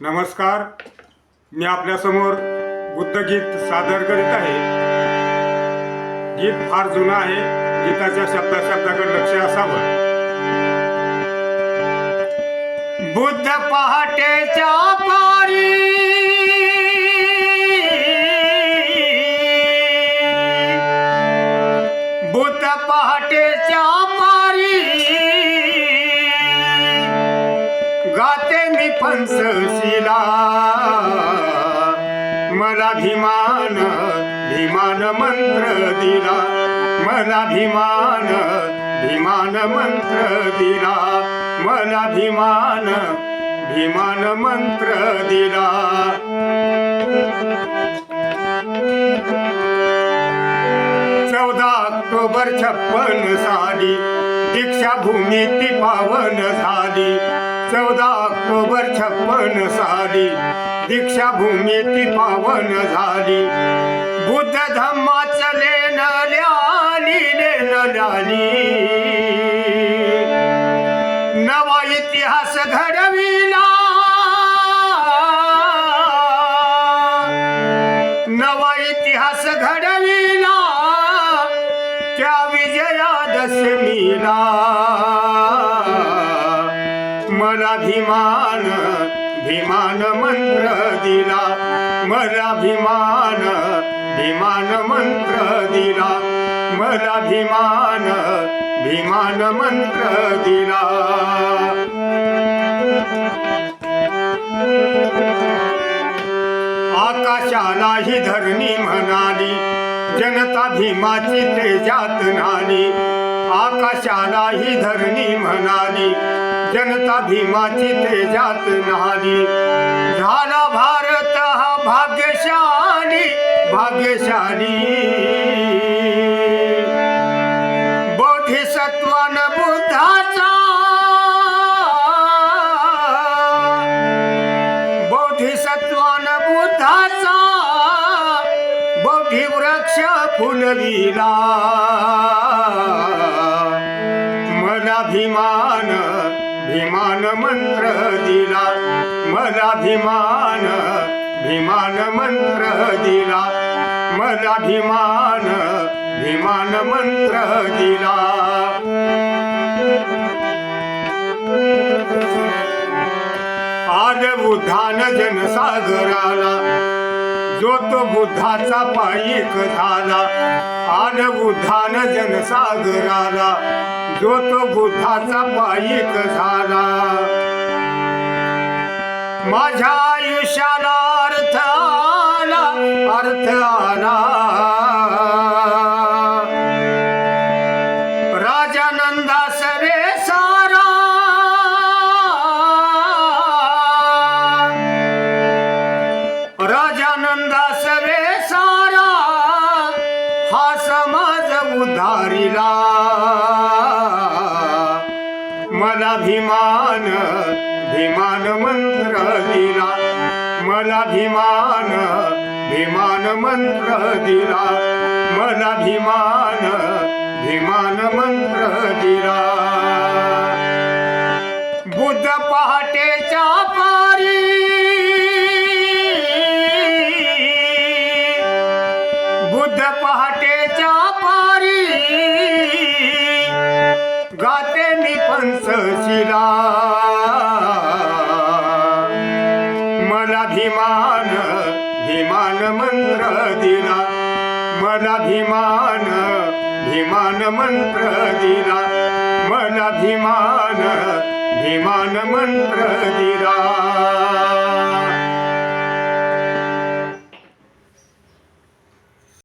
नमस्कार. मी आपल्यासमोर बुद्धगीत सादर करीत आहे. गीत फार जुनं आहे. गीताच्या शब्दा शब्दाकडे लक्ष असावं. बुद्ध पहाटेच्या पारी. बुद्ध पहाटेच्या पारी. गात मी मला भीमान भीमान मंत्र दिला. मला भीमान भीमान मंत्र दिला. मला भीमान भीमान मंत्र दिला. चौदा ऑक्टोबर छप्पन साली दीक्षाभूमी ती पावन झाली. चौदा ऑक्टोबर छप्पन साली. दीक्षाभूमी ती पावन झाली. बुद्ध धम्माचले ल्याली. नवा इतिहास घडविला. नवा इतिहास घडविला. त्या विजयादशमीला. मला भीमान भीमान मंत्र दिला. मला भीमान भीमान मंत्र दिला. मला भीमान भीमान मंत्र दिला. आकाशाला ही धरणी म्हणाली जनता भीमाची तेजात नाली. आकाशाला ही धरणी म्हणाली जनता भीमाची तेजात नाली झाला भारत हा भाग्यशाली भाग्यशाली. बोधिसत्वान बुद्धाचा बोधिसत्वान बुद्धाचा बोधी वृक्ष फुलविला. मला भीमान मंत्र दिला मला भीमान भीमान मंत्र दिला मला भीमान भीमान मंत्र दिला. आज बुद्धान जनसागराला जो तो बुद्धाचा पायिक झाला आज बुद्धान जनसागराला जो तो बुद्धाचा पायिक झाला. माझ्या आयुष्याला अर्थ आला. अर्थ आला राजानंदा सरे. सारा राजानंदा सरे सारा. हा समाज उधारिला. मला भीमान भीमान मंत्र दिला. मला भीमान भीमान मंत्र दिला. मला भीमान भीमान मंत्र दिला. बुद्ध पहाटेच्या पारी बुद्ध पहाटेच्या पारी गाते मी पंचशिला मला भीमान भीमान मंत्र दिला। मला भीमान भीमान मंत्र दिला। मला भीमान भीमान मंत्र दिला।